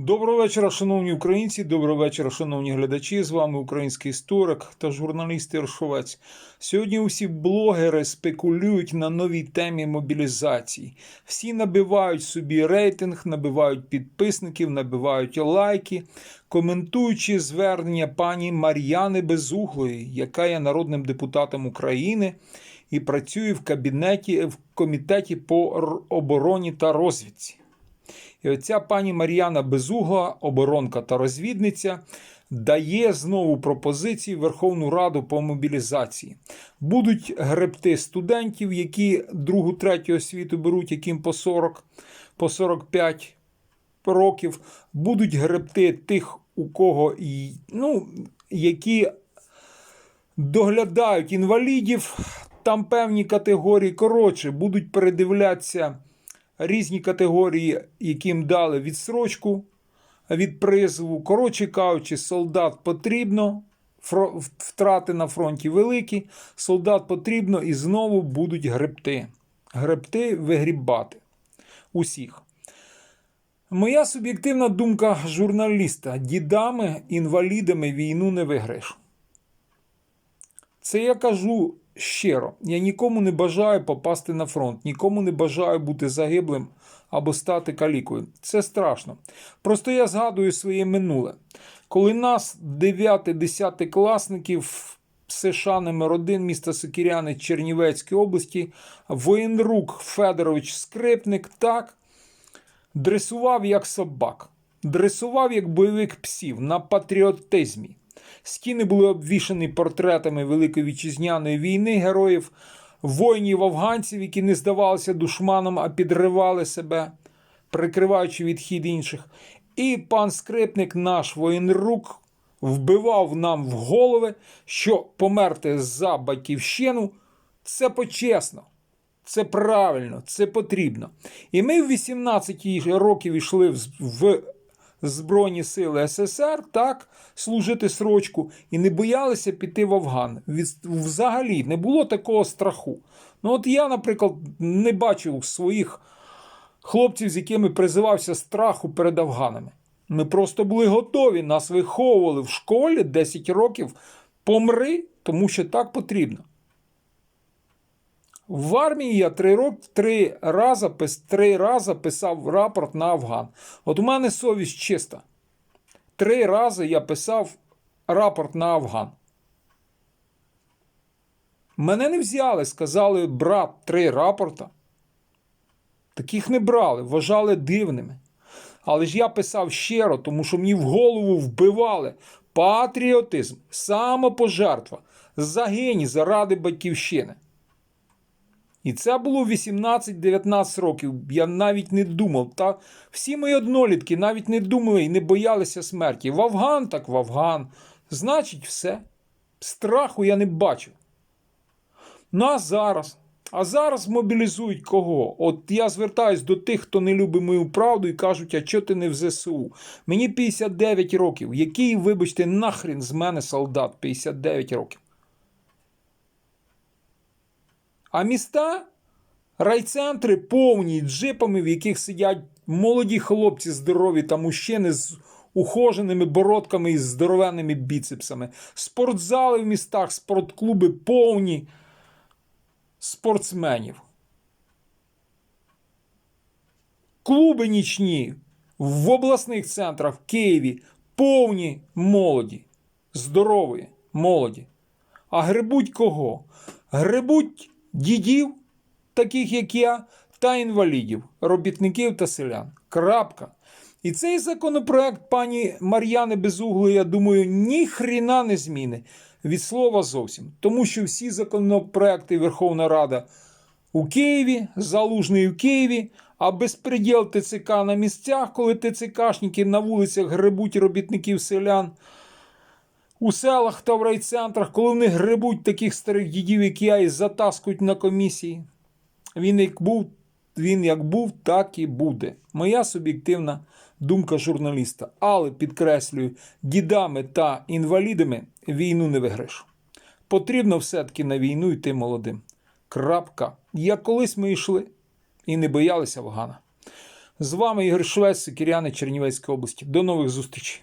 Доброго вечора, шановні українці. Доброго вечора, шановні глядачі. З вами український історик та журналіст Іршовець. Сьогодні усі блогери спекулюють на новій темі мобілізації. Всі набивають собі рейтинг, набивають підписників, набивають лайки, коментуючи звернення пані Мар'яни Безуглої, яка є народним депутатом України і працює в кабінеті в комітеті по обороні та розвідці. І оця пані Мар'яна Безугла, оборонка та розвідниця, дає знову пропозиції Верховну Раду по мобілізації. Будуть гребти студентів, які другу, третю освіту беруть, яким по 40, по 45 років. Будуть гребти тих, у кого ну, які доглядають інвалідів. Там певні категорії. Коротше, будуть передивлятися різні категорії, яким дали відсрочку від призову. Коротше кажучи, солдат потрібно, втрати на фронті великі, солдат потрібно і знову будуть гребти. Гребти, вигрібати. Усіх. Моя суб'єктивна думка журналіста: дідами, інвалідами війну не виграєш. Це я кажу щиро. Я нікому не бажаю попасти на фронт, нікому не бажаю бути загиблим або стати калікою. Це страшно. Просто я згадую своє минуле. Коли нас 9-10 класників номер 1 міста Сокіряни Чернівецької області, воєнрук Федорович Скрипник так дресував як собак, дресував як бойових псів на патріотизмі. Стіни були обвішані портретами Великої вітчизняної війни героїв, воїнів афганців, які не здавалися душманом, а підривали себе, прикриваючи відхід інших. І пан скрипник, наш воєнрук, вбивав нам в голови, що померти за батьківщину це почесно. Це правильно, це потрібно. І ми в 18 років йшли в, в Збройні сили СССР, так, служити срочку, і не боялися піти в Афган. Взагалі не було такого страху. Ну, от я, наприклад, не бачив своїх хлопців, з якими призивався страху перед афганами. Ми просто були готові, нас виховували в школі 10 років. Помри, тому що так потрібно. В армії я три роки три рази, три рази писав рапорт на Афган. От у мене совість чиста. Три рази я писав рапорт на Афган. Мене не взяли, сказали, брат, три рапорта. Таких не брали, вважали дивними. Але ж я писав щиро, тому що мені в голову вбивали патріотизм, самопожертва, загині заради батьківщини. І це було 18-19 років. Я навіть не думав. Та всі мої однолітки навіть не думали і не боялися смерті. В Афган так в Афган. Значить, все. Страху я не бачив. Ну а зараз. А зараз мобілізують кого? От я звертаюсь до тих, хто не любить мою правду і кажуть, а чого ти не в ЗСУ? Мені 59 років. Який, вибачте, нахрін з мене солдат 59 років. А міста, райцентри повні джипами, в яких сидять молоді хлопці здорові та мужчини з ухоженими бородками і здоровенними біцепсами. Спортзали в містах, спортклуби повні спортсменів. Клуби нічні в обласних центрах в Києві повні молоді, здорової молоді. А грибуть кого? Грибуть дідів, таких як я, та інвалідів, робітників та селян. Крапка. І цей законопроект пані Мар'яни Безуглої, я думаю, ні хріна не зміни від слова зовсім. Тому що всі законопроекти Верховна Рада у Києві, залужний у Києві, а безпреділ ТЦК на місцях, коли ТЦКшники на вулицях грибуть робітників селян у селах та в райцентрах, коли вони грибуть таких старих дідів, як я, і затаскують на комісії. Він як був, він як був, так і буде. Моя суб'єктивна думка журналіста. Але підкреслюю, дідами та інвалідами війну не виграєш. Потрібно все-таки на війну йти молодим. Крапка. Як колись ми йшли і не боялися Афгана. З вами Ігор Швець, Киряни Чернівецької області. До нових зустрічей.